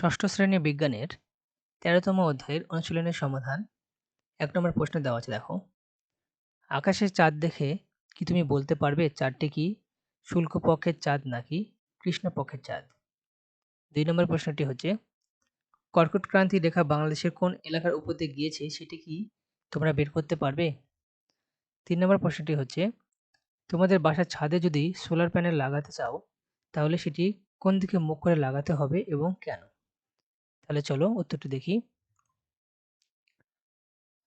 ষষ্ঠ শ্রেণি বিজ্ঞানের তেরোতম অধ্যায়ের অনুশীলনের সমাধান। এক নম্বর প্রশ্ন দেওয়া আছে, দেখো। আকাশের চাঁদ দেখে কি তুমি বলতে পারবে, চাঁদটি কি শুল্ক পক্ষের চাঁদ নাকি কৃষ্ণ পক্ষের চাঁদ? দুই নম্বর প্রশ্নটি হচ্ছে, কর্কট ক্রান্তি রেখা বাংলাদেশের কোন এলাকার উপর দিয়ে গিয়েছে, সেটি কি তোমরা বের করতে পারবে? তিন নম্বর প্রশ্নটি হচ্ছে, তোমাদের বাসার ছাদে যদি সোলার প্যানেল লাগাতে চাও, তাহলে সেটি কোন দিকে মুখ করে লাগাতে হবে এবং কেন? তাহলে চলো উত্তরটি দেখি।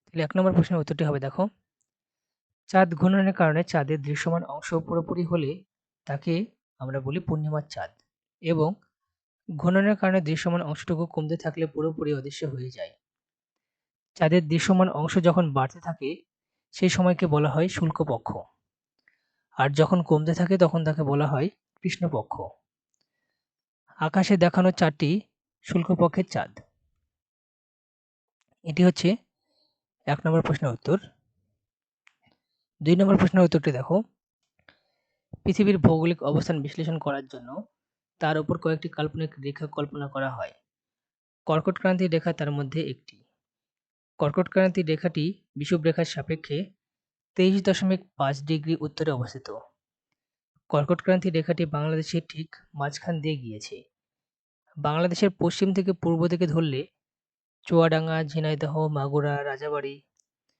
তাহলে এক নম্বর প্রশ্নের উত্তরটি হবে দেখো, চাঁদ ঘূর্ণনের কারণে চাঁদের দৃশ্যমান অংশ পুরোপুরি হলে তাকে আমরা বলি পূর্ণিমার চাঁদ এবং ঘূর্ণনের কারণে দৃশ্যমান অংশটুকু কমতে থাকলে পুরোপুরি অদৃশ্য হয়ে যায়। চাঁদের দৃশ্যমান অংশ যখন বাড়তে থাকে, সেই সময়কে বলা হয় শুল্কপক্ষ। আর যখন কমতে থাকে তখন তাকে বলা হয় কৃষ্ণপক্ষ। আকাশে দেখানো চারটি শুল্কপক্ষের চাঁদ। এটি হচ্ছে এক নম্বর প্রশ্নের উত্তর। দুই নম্বর প্রশ্নের উত্তরটি দেখো। পৃথিবীর ভৌগোলিক অবস্থান বিশ্লেষণ করার জন্য তার উপর কয়েকটি কাল্পনিক রেখা কল্পনা করা হয়। কর্কট ক্রান্তির রেখা তার মধ্যে একটি। কর্কট ক্রান্তির রেখাটি বিষুবরেখার সাপেক্ষে তেইশ দশমিক পাঁচ ডিগ্রি উত্তরে অবস্থিত। কর্কট ক্রান্তি রেখাটি বাংলাদেশের ঠিক মাঝখান দিয়ে গিয়েছে। বাংলাদেশের পশ্চিম থেকে পূর্ব দিকে ধরলে চুয়াডাঙ্গা, ঝিনাইদহ, মাগুরা, রাজাবাড়ি,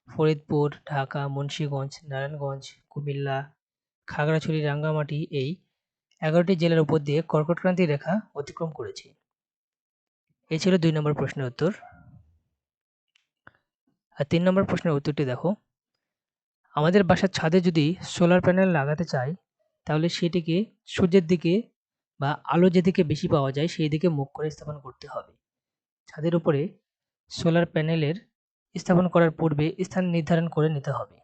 ফরিদপুর, ঢাকা, মুন্সীগঞ্জ, নারায়ণগঞ্জ, কুমিল্লা, খাগড়াছড়ি, রাঙ্গামাটি এই এগারোটি জেলার উপর দিয়ে কর্কটক্রান্তি রেখা অতিক্রম করেছে। এই ছিল দুই নম্বর প্রশ্নের উত্তর। আর তিন নম্বর প্রশ্নের উত্তরটি দেখো। আমাদের বাসার ছাদে যদি সোলার প্যানেল লাগাতে চাই, তাহলে সেটিকে সূর্যের দিকে বা আলো যেদিকে বেশি পাওয়া যায় সেই দিকে মুখ করে স্থাপন করতে হবে। ছাদের উপরে সোলার প্যানেলের স্থাপন করার পূর্বে স্থান নির্ধারণ করে নিতে হবে।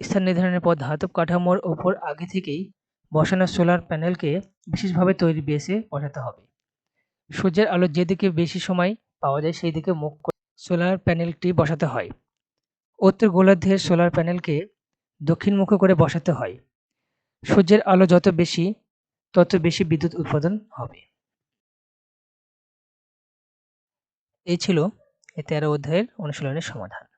স্থান নির্ধারণের পর ধাতব কাঠামোর ওপর আগে থেকেই বসানো সোলার প্যানেলকে বিশেষভাবে তৈরি বেসে বসাতে হবে। সূর্যের আলো যেদিকে বেশি সময় পাওয়া যায় সেই দিকে মুখ করে সোলার প্যানেলটি বসাতে হয়। উত্তর গোলার্ধের সোলার প্যানেলকে দক্ষিণমুখী করে বসাতে হয়। সূর্যের আলো যত বেশি তত বেশি বিদ্যুৎ উৎপাদন হবে। এই ছিল এ তেরো অধ্যায়ের অনুশীলনের সমাধান।